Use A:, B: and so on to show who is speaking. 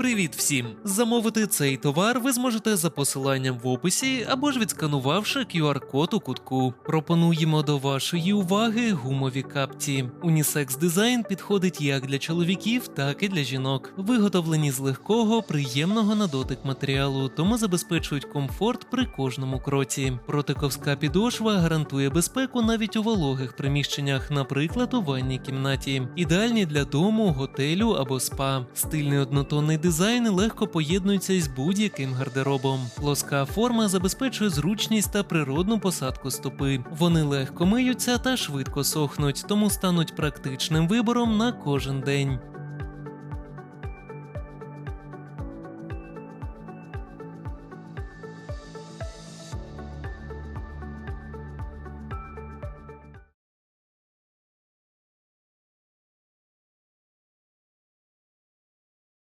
A: Привіт всім! Замовити цей товар ви зможете за посиланням в описі або ж відсканувавши QR-код у кутку. Пропонуємо до вашої уваги гумові капці. Унісекс дизайн підходить як для чоловіків, так і для жінок. Виготовлені з легкого, приємного на дотик матеріалу, тому забезпечують комфорт при кожному кроці. Протиковська підошва гарантує безпеку навіть у вологих приміщеннях, наприклад, у ванній кімнаті. Ідеальні для дому, готелю або спа. Стильний однотонний дизайн легко поєднується із будь-яким гардеробом. Плоска форма забезпечує зручність та природну посадку стопи. Вони легко миються та швидко сохнуть, тому стануть практичним вибором на кожен день.